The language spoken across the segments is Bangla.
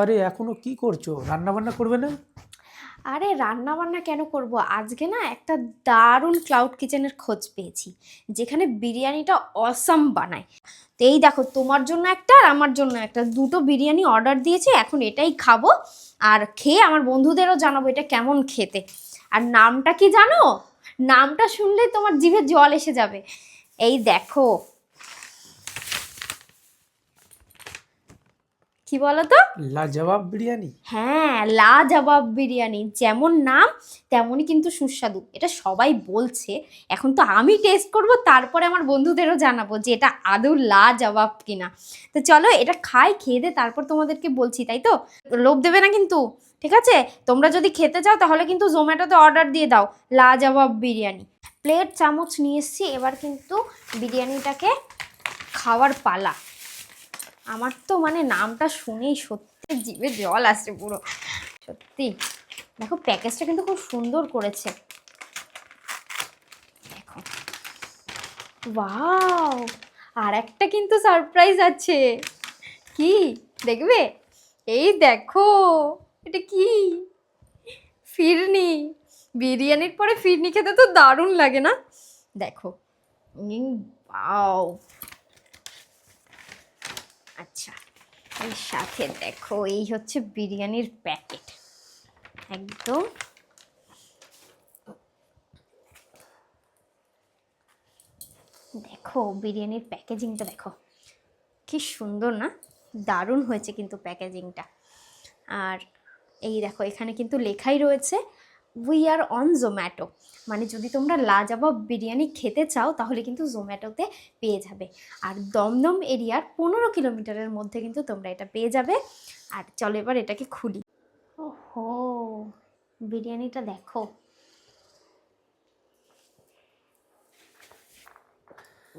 আরে, এখনও কি করছ? রান্না বান্না করবে না? আরে রান্না বান্না কেন করব? আজকে না একটা দারুণ ক্লাউড কিচেনের খোঁজ পেয়েছি, যেখানে বিরিয়ানিটা অসাম বানায়। তো এই দেখো, তোমার জন্য একটা আর আমার জন্য একটা। দুটো বিরিয়ানি অর্ডার দিয়েছে, এখন এটাই খাব। আর খেয়ে আমার বন্ধুদেরও জানাব এটা কেমন খেতে। আর নামটা কি জানো? নামটা শুনলেই তোমার জিভে জল এসে যাবে। এই দেখো কি বলো তো লাজবাব বিরিয়ানি? হ্যাঁ লাজবাব বিরিয়ানি। যেমন নাম তেমনই কিন্তু সুস্বাদু। এটা সবাই বলছে। এখন তো আমি টেস্ট করব তারপরে আমার বন্ধুদেরও জানাব যে এটা আদৌ লাজবাব কিনা। তো চলো এটা খাই খেয়ে দে তারপর তোমাদেরকে বলছি তাই তো? লোভ দেবে না কিন্তু ঠিক আছে? তোমরা যদি খেতে চাও তাহলে কিন্তু জোম্যাটোতে অর্ডার দিয়ে দাও লাজবাব বিরিয়ানি। প্লেট চামচ নিয়ে এসছি এবার কিন্তু বিরিয়ানিটাকে খাওয়ার পালা। আমার তো মানে নামটা শুনেই সত্যি জিভে জল আসছে পুরো। সত্যি। দেখো প্যাকেজটা কিন্তু খুব সুন্দর করেছে। দেখো। আর একটা কিন্তু সারপ্রাইজ আছে। কি? দেখবে? এই দেখো, এটা কি? ফিরনি। বিরিয়ানির পরে ফিরনি খেতে তো দারুণ লাগে না? দেখো। বাও আচ্ছা এর সাথে দেখো, এই হচ্ছে বিরিয়ানির প্যাকেট। একদম। দেখো, বিরিয়ানির প্যাকেজিংটা দেখো, কি সুন্দর না? দারুণ হয়েছে কিন্তু প্যাকেজিংটা। আর এই দেখো, এখানে কিন্তু লেখাই রয়েছে উই আর অন জোম্যাটো মানে যদি তোমরা লাজাবাব বিরিয়ানি খেতে চাও, তাহলে কিন্তু জোম্যাটোতে পেয়ে যাবে। আর দমদম এরিয়ার পনেরো কিলোমিটারের মধ্যে কিন্তু তোমরা এটা পেয়ে যাবে। আর চলো এবার এটাকে খুলি। ওহো, বিরিয়ানিটা দেখো।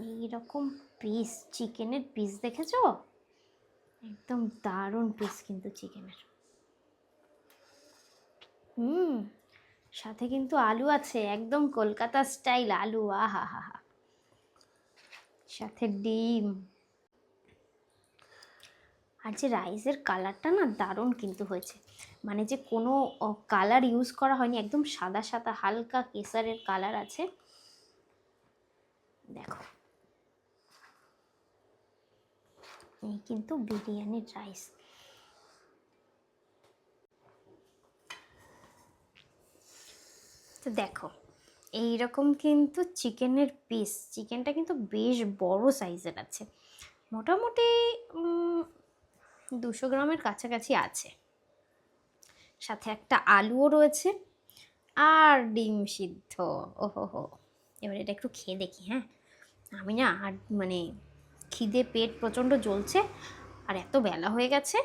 এইরকম পিস চিকেনের পিস দেখেছ? একদম দারুণ পিস কিন্তু চিকেনের হুম। সাথে কিন্তু আলু আছে, একদম কলকাতা স্টাইল আলু আহা হা হা সাথে ডিম। আর যে রাইসের কালারটা না দারুণ কিন্তু হয়েছে। মানে যে কোনো কালার ইউজ করা হয়নি, একদম সাদা সাদা, হালকা কেসারের কালার আছে। দেখো। এই কিন্তু বিরিয়ানির রাইস। তো দেখো এই রকম কিন্তু চিকেনের পিস চিকেনটা কিন্তু বেশ বড় সাইজের আছে। মোটামুটি দুশো গ্রামের কাছাকাছি আছে। সাথে একটা আলুও রয়েছে আর ডিম সিদ্ধ। ওহো হো এবার এটা একটু খেয়ে দেখি হ্যাঁ? আমি না আর মানে খিদে পেট প্রচণ্ড জ্বলছে আর এত বেলা হয়ে গেছে,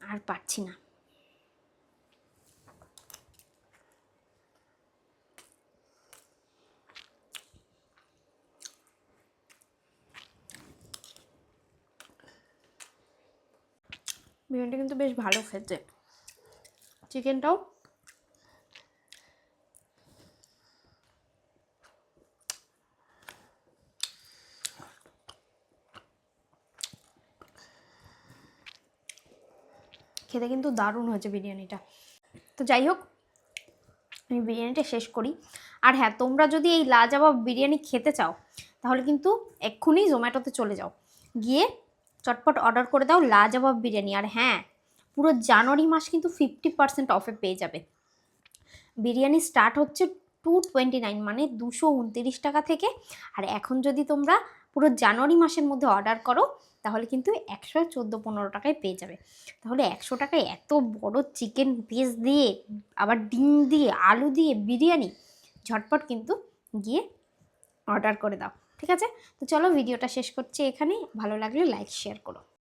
আর পারছি না। বিরিয়ানিটা কিন্তু বেশ ভালো খেতে। চিকেনটাও। খেতে কিন্তু দারুণ হয়েছে বিরিয়ানিটা। তো যাই হোক, আমি বিরিয়ানিটা শেষ করি। আর হ্যাঁ তোমরা যদি এই লাজবাব বিরিয়ানি খেতে চাও, তাহলে কিন্তু এক্ষুনি জোম্যাটোতে চলে যাও। গিয়ে চটপট অর্ডার করে দাও, লাজবাব বিরিয়ানি। আর হ্যাঁ পুরো জানুয়ারি মাস কিন্তু ফিফটি পার্সেন্ট অফে পেয়ে যাবে। বিরিয়ানি স্টার্ট হচ্ছে টু টোয়েন্টি নাইন মানে দুশো উনতিরিশ টাকা থেকে। আর এখন যদি তোমরা পুরো জানুয়ারি মাসের মধ্যে অর্ডার করো, তাহলে কিন্তু একশো চোদ্দ পনেরো টাকায় পেয়ে যাবে। তাহলে একশো টাকায় এত বড় চিকেন পিস দিয়ে, আবার ডিম দিয়ে, আলু দিয়ে বিরিয়ানি, ঝটপট কিন্তু গিয়ে অর্ডার করে দাও। ঠিক আছে? তো চলো ভিডিওটা শেষ করছি এখানেই। ভালো লাগলে লাইক শেয়ার করো।